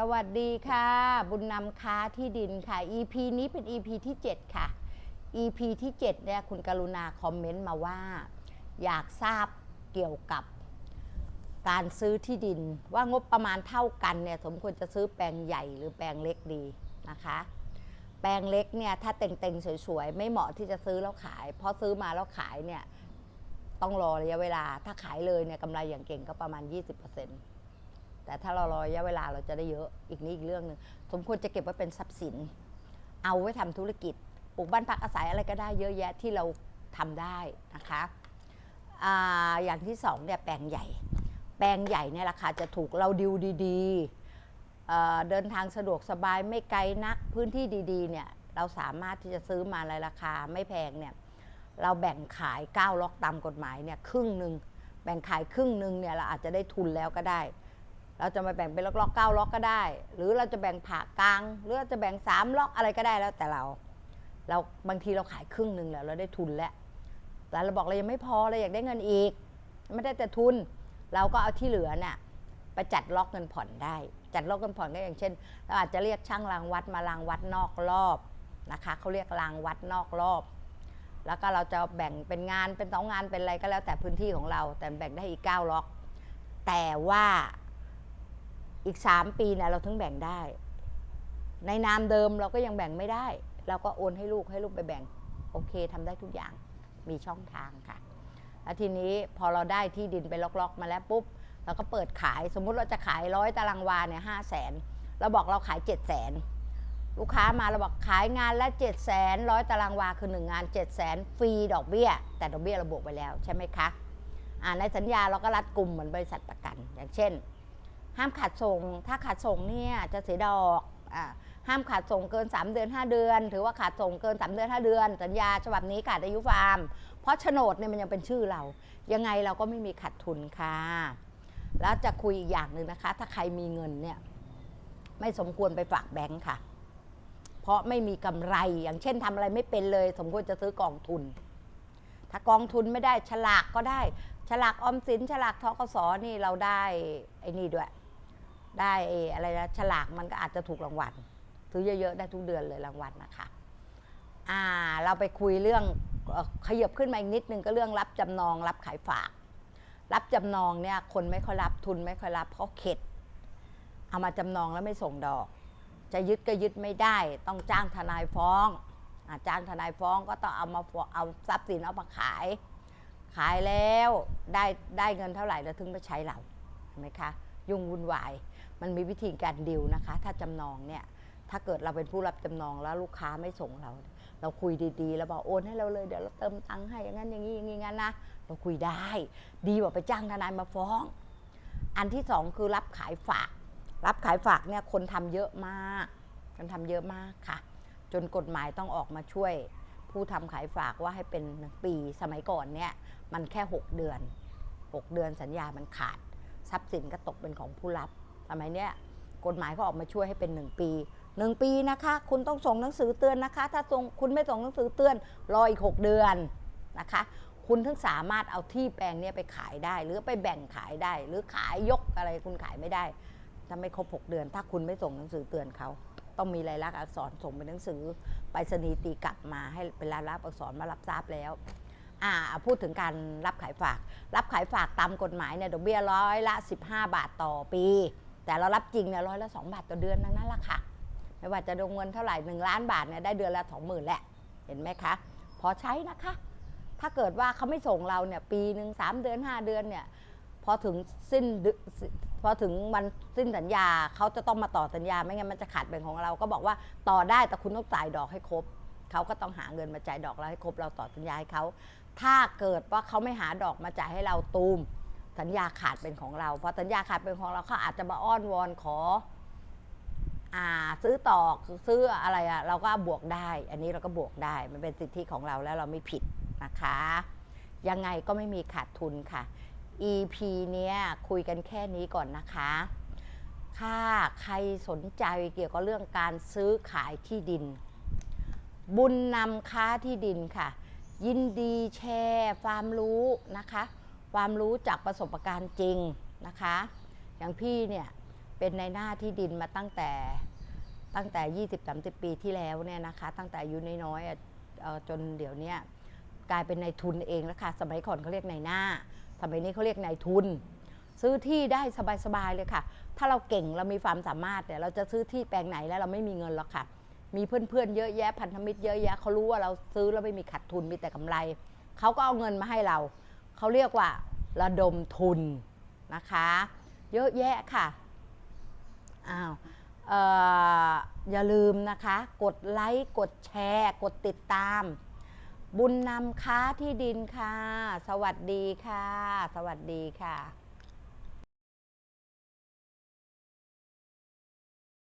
สวัสดีค่ะ บุญนำค้าที่ดินค่ะ EP นี้เป็น EP ที่ 7 ค่ะ EP ที่ 7 เนี่ยคุณกรุณาคอมเมนต์มาว่า อยากทราบเกี่ยวกับการซื้อที่ดินว่างบประมาณเท่ากันเนี่ยสมควรจะซื้อแปลงใหญ่หรือแปลงเล็กดีนะคะ แปลงเล็กเนี่ยถ้าเต่งๆสวยๆ ไม่เหมาะที่จะซื้อแล้วขาย เพราะซื้อมาแล้วขายเนี่ยต้องรอระยะเวลาถ้าขายเลยเนี่ยกำไรอย่างเก่งก็ประมาณ 20% แต่ถ้าเรารอระยะเวลาเราจะได้เยอะอีกนี้อีกเรื่องหนึ่งสมควรจะเก็บไว้เป็นทรัพย์สิน เอาไว้ทำธุรกิจปลูกบ้านพักอาศัยอะไรก็ได้เยอะแยะที่เราทำได้นะคะออย่างที่สองเนี่ยแปลงใหญ่ แปลงใหญ่เนี่ยราคาจะถูกเราดิวดีๆเเดินทางสะดวกสบายไม่ไกลนักพื้นที่ดีๆเนี่ยเราสามารถที่จะซื้อมาในราคาไม่แพงเนี่ยเราแบ่งขาย9ล็อกตามกฎหมายเนี่ยครึ่งหนึ่งแบ่งขายครึ่งหนึ่งเนี่ยเราอาจจะได้ทุนแล้วก็ได้ เราจะมาแบ่งเป็นล็อกล็อกเก้าล็อกก็ได้ หรือเราจะแบ่งผ่ากลาง หรือเราจะแบ่งสามล็อกอะไรก็ได้แล้วแต่เรา เราบางทีเราขายครึ่งหนึ่งแล้วเราได้ทุนแล้ว แต่เราบอกเรายังไม่พอเราอยากได้เงินอีก ไม่ได้แต่ทุน เราก็เอาที่เหลือเนี่ยไปจัดล็อกเงินผ่อนได้ จัดล็อกเงินผ่อนก็อย่างเช่น เราอาจจะเรียกช่างรางวัดมารางวัดนอกรอบนะคะเขาเรียกรางวัดนอกรอบ แล้วก็เราจะแบ่งเป็นงานเป็นสองงานเป็นอะไรก็แล้วแต่พื้นที่ของเรา แต่แบ่งได้อีกเก้าล็อก แต่ว่า อีก 3 ปีเนี่ยเราถึงแบ่งได้ ในนามเดิมเราก็ยังแบ่งไม่ได้ เราก็โอนให้ลูกให้ลูกไปแบ่ง โอเคทำได้ทุกอย่างมีช่องทางค่ะแล้วทีนี้พอเราได้ที่ดินไปล็อกๆ มาแล้วปุ๊บเราก็เปิดขายสมมุติเราจะขายร้อยตารางวาเนี่ยห้าแสนเราบอกเราขายเจ็ดแสนลูกค้ามาเราบอกขายงานละเจ็ดแสนร้อยตารางวาคือหนึ่งงานเจ็ดแสนฟรีดอกเบี้ย แต่ดอกเบี้ยเราบวกไปแล้วใช่ไหมคะในสัญญาเราก็รัดกลุ่มเหมือนบริษัทประกัน อย่างเช่น ห้ามขาดส่ง ถ้าขาดส่งเนี่ยจะเสียดอกอ่าห้ามขาดส่งเกิน 3 เดือน 5 เดือน ถือว่าขาดส่งเกิน 3 เดือน 5 เดือน สัญญาฉบับนี้ขาดอายุฟาร์ม เพราะโฉนดเนี่ยมันยังเป็นชื่อเรา ยังไงเราก็ไม่มีขาดทุนค่ะ แล้วจะคุยอีกอย่างหนึ่งนะคะ ถ้าใครมีเงินเนี่ยไม่สมควรไปฝากแบงค์ค่ะ เพราะไม่มีกำไร อย่างเช่นทำอะไรไม่เป็นเลย สมควรจะซื้อกองทุน ถ้ากองทุนไม่ได้ฉลากก็ได้ ฉลากออมสิน ฉลากทกสนี่เราได้ไอ้นี่ด้วย ได้อะไรนะฉลากมันก็อาจจะถูกรางวัลซื้อเยอะๆได้ทุกเดือนเลยรางวัลนะคะอ่าเราไปคุยเรื่องขยับขึ้นมาอีกนิดนึงก็เรื่องรับจำนอง รับขายฝาก รับจำนองเนี่ยคนไม่ค่อยรับทุนไม่ค่อยรับเพราะเข็ด เอามาจำนองแล้วไม่ส่งดอก จะยึดก็ยึดไม่ได้ ต้องจ้างทนายฟ้องอาจ้างทนายฟ้องก็ต้องเอามาเอาทรัพย์สินเอามาขาย ขายแล้วได้ได้เงินเท่าไหร่แล้วถึงไปใช้เราเห็นไหมคะ ยุ่งวุ่นวาย มันมีวิธีการดิวนะคะ ถ้าจำนองเนี่ย ถ้าเกิดเราเป็นผู้รับจำนองแล้วลูกค้าไม่ส่งเรา เราคุยดีๆ แล้วบอกโอนให้เราเลยเดี๋ยวเราเติมตังค์ให้อย่างนั้นอย่างนี้อย่างนี้งั้นนะเราคุยได้ ดีกว่าไปจ้างทนายมาฟ้อง อันที่สองคือรับขายฝาก รับขายฝากเนี่ยคนทำเยอะมากคนทำเยอะมากค่ะ จนกฎหมายต้องออกมาช่วย ผู้ทำขายฝากว่าให้เป็นหนึ่งปีสมัยก่อนเนี่ยมันแค่ 6 เดือน 6 เดือนสัญญามันขาด ทรัพย์สินก็ตกเป็นของผู้รับ สมัยเนี้ยกฎหมายก็ออกมาช่วยให้เป็น 1 ปี 1 ปีนะคะ คุณต้องส่งหนังสือเตือนนะคะ ถ้าส่งคุณไม่ส่งหนังสือเตือนรออีก 6 เดือนนะคะ คุณถึงสามารถเอาที่แปลงเนี้ยไปขายได้ หรือไปแบ่งขายได้ หรือขายยกอะไรคุณขายไม่ได้ถ้าไม่ครบ 6 เดือน ถ้าคุณไม่ส่งหนังสือเตือนเขาต้องมีลายลักษณ์อักษรส่งเป็นหนังสือไปรษณีตีกลับมาให้เป็นลายลักษณ์อักษรมารับทราบแล้วอ่าพูดถึงการรับขายฝาก รับขายฝากตามกฎหมายเนี่ยดอกเบี้ยร้อยละ 15 บาทต่อปี แต่เรารับจริงเนี่ยร้อยละ2บาทต่อเดือนทั้งนั้นละค่ะ ไม่ว่าจะดงเงินเท่าไหร่1ล้านบาทเนี่ยได้เดือนละ20,000แหละ เห็นไหมคะ พอใช้นะคะ ถ้าเกิดว่าเขาไม่ส่งเราเนี่ยปีหนึ่งสามเดือน5เดือนเนี่ยพอถึงสิ้นเดือนพอถึงวันสิ้นสัญญาเขาจะต้องมาต่อสัญญาไม่งั้นมันจะขาดเป็นของเราก็บอกว่าต่อได้แต่คุณต้องจ่ายดอกให้ครบเขาก็ต้องหาเงินมาจ่ายดอกเราให้ครบเราต่อสัญญาให้เขาถ้าเกิดว่าเขาไม่หาดอกมาจ่ายให้เราตูม สัญญาขาดเป็นของเราพอสัญญาขาดเป็นของเราเขาอาจจะมาอ้อนวอนขอ อ่า ซื้อต่อซื้ออะไรอะเราก็บวกได้ อันนี้เราก็บวกได้ มันเป็นสิทธิของเราแล้วเราไม่ผิดนะคะ ยังไงก็ไม่มีขาดทุนค่ะ EP เนี้ยคุยกันแค่นี้ก่อนนะคะถ้าใครสนใจเกี่ยวกับเรื่องการซื้อขายที่ดิน บุญนำค้าที่ดินค่ะ ยินดีแชร์ความรู้นะคะ ความรู้จากประสบการณ์จริงนะคะ อย่างพี่เนี่ยเป็นในหน้าที่ดินมาตั้งแต่ตั้งแต่ 20-30 ปีที่แล้วเนี่ยนะคะ ตั้งแต่อายุน้อยๆอะเอ่อจนเดี๋ยวนี้กลายเป็นนายทุนเองแล้วค่ะ สมัยก่อนเขาเรียกนายหน้า สมัยนี้เขาเรียกนายทุน ซื้อที่ได้สบายๆเลยค่ะ ถ้าเราเก่งเรามีความสามารถเนี่ยเราจะซื้อที่แปลงไหนแล้วเราไม่มีเงินหรอกค่ะ มีเพื่อนๆเยอะแยะพันธมิตรเยอะแยะเขารู้ว่าเราซื้อแล้วไม่มีขาดทุนมีแต่กำไร เขาก็เอาเงินมาให้เรา เขาเรียกว่า ระดมทุนนะคะ เยอะแยะค่ะอ้าวอออย่าลืมนะคะ กดไลค์กดแชร์ กดติดตาม บุญนำค้าที่ดินค่ะ สวัสดีค่ะ สวัสดีค่ะ